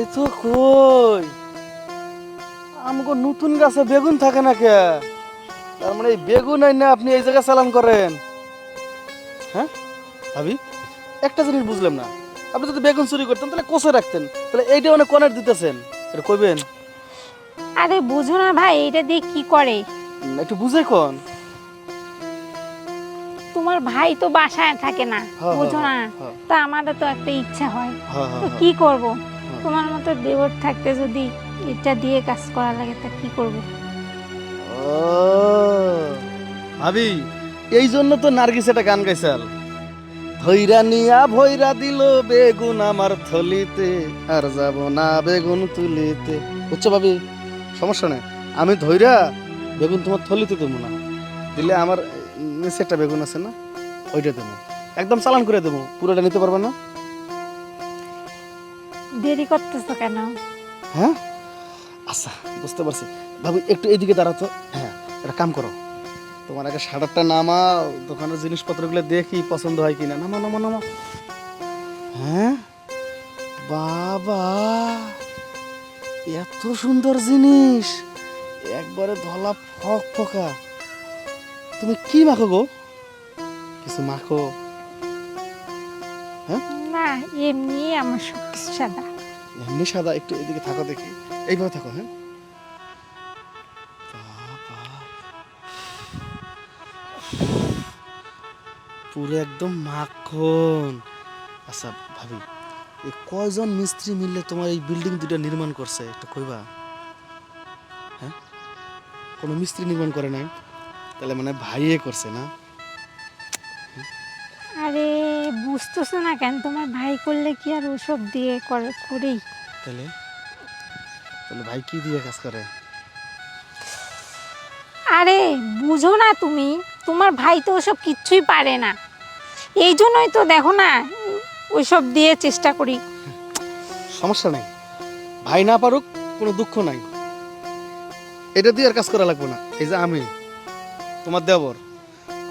তো কই? আমাকে নতুন গাছে বেগুন থাকে না কে? তার মানে এই বেগুন আই না আপনি এই জায়গায় চালান করেন। হ্যাঁ? ভাবি একটা জিনিস বুঝলাম না। আপনি যদি বেগুন চুরি করতেন তাহলে কোষে রাখতেন। তাহলে এইটা অনেক কনের দিতেছেন। এটা কইবেন? আরে বুঝো না ভাই এটা দিয়ে কি করে? একটু বুঝে কোন? তোমার ভাই তো বাসায় থাকে না হ্যাঁ, বুঝো না। হ্যাঁ, হ্যাঁ। তা আমারও তো একটা ইচ্ছা হয়। হ্যাঁ তো হ্যাঁ। কি করব? হ্যাঁ। তোমার মতো দেবর থাকতে যদি এটা দিয়ে কাজ করা লাগে, তা কি করব? ও, ভাবি, এই জন্য তো নার্গিস এটা গান গাইছাল ধৈরা নিয়া ভৈরা দিল বেগুন আমার থলিতে, আর যাব না বেগুন তুলিতে। বুঝছ ভাবি, সমস্যা নেই। আমি ধৈরা বেগুন তোমার থলিতে দেবো না। দিলে আমার নিচে একটা বেগুন আছে না, ওইটা দেবো। একদম চালান করে দেবো, পুরোটা নিতে পারবে না? দেরি করতেছো কেন? হ্যাঁ? আচ্ছা বুঝতে পারছি। ভাবি, একটু এদিকে দাঁড়াতো হ্যাঁ একটা কাম করো। তোমার আগে শাটারটা নামা দোকানের জিনিসপত্রগুলো দেখি পছন্দ হয় কিনা। নামা নামা নামা হ্যাঁ? বাবা, এত সুন্দর জিনিস। একবারে ধলা ফক ফকা। তুমি কি মাখো গো? কিছু মাখো। না এমনি আমার সব কিছু সাদা। এমনি সাদা একটু এদিকে থাকো দেখি। এইভাবে থাকো হ্যাঁ? পুরো একদম মাখন। আচ্ছা ভাবি এই কয়জন মিস্ত্রি মিললে তোমার এই বিল্ডিং দুটো নির্মাণ করছে একটু কইবা? হ্যাঁ? কোনো মিস্ত্রি নির্মাণ করে নাই? তাহলে মানে ভাইয়ে করছে না? আরে বুঝতেছো না কেন? তোমার ভাই করলে কি আর ওসব দিয়ে করে করেই? তাহলে? তাহলে ভাই কি দিয়ে কাজ করে? আরে বুঝো না তুমি তোমার ভাই তো ওসব কিচ্ছুই পারে না। এই জন্যই তো দেখো না ওইসব দিয়ে চেষ্টা করি। সমস্যা নাই। ভাই না পারুক কোনো দুঃখ নাই। এটা দিয়ে আর কাজ করা লাগবে না। এই যে আমি তোমার দেবর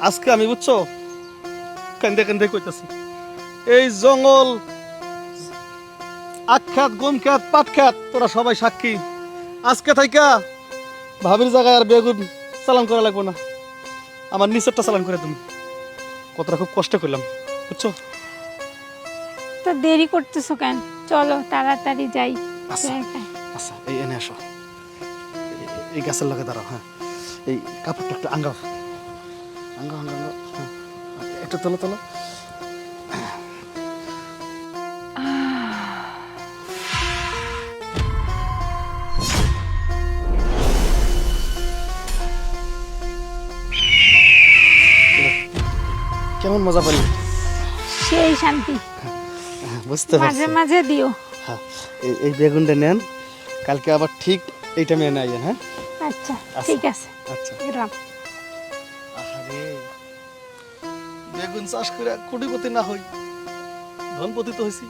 আজকে আমি বুঝছ? কান্দে কান্দে কইতাছি এই জঙ্গল আখ খ্যাত গম খ্যাত পাট খ্যাত তোরা সবাই সাক্ষী। আজকে থাইকা ভাবির জায়গায় আর বেগুন চালান করা লাগবে না। আমার নিচেরটা চালান করে তুমি। কতটা খুব কষ্ট করলাম বুঝছ? তো দেরি করতেছো কেন? চলো তাড়াতাড়ি যাই। আচ্ছা আচ্ছা এই এনে আসো। এই- গাছের লগে দাঁড়াও হ্যাঁ। এই কাপড়টা একটু আঙ্গাও আঙ্গাও আঙ্গাও। একটু তোলো তোলো। কেমন মজা পালি? সেই শান্তি। বুঝতে মাঝে পারছি। মাঝে দিও। হ্যাঁ এই বেগুনটা নেন। কালকে আবার ঠিক এইটা মেয়ে নেন হ্যাঁ? আচ্ছা আচ্ছা। ঠিক আছে। আচ্ছা। গেলাম আহারে। বেগুন চাষ করে কোটিপতি না হই। ধনপতি তো হয়েছি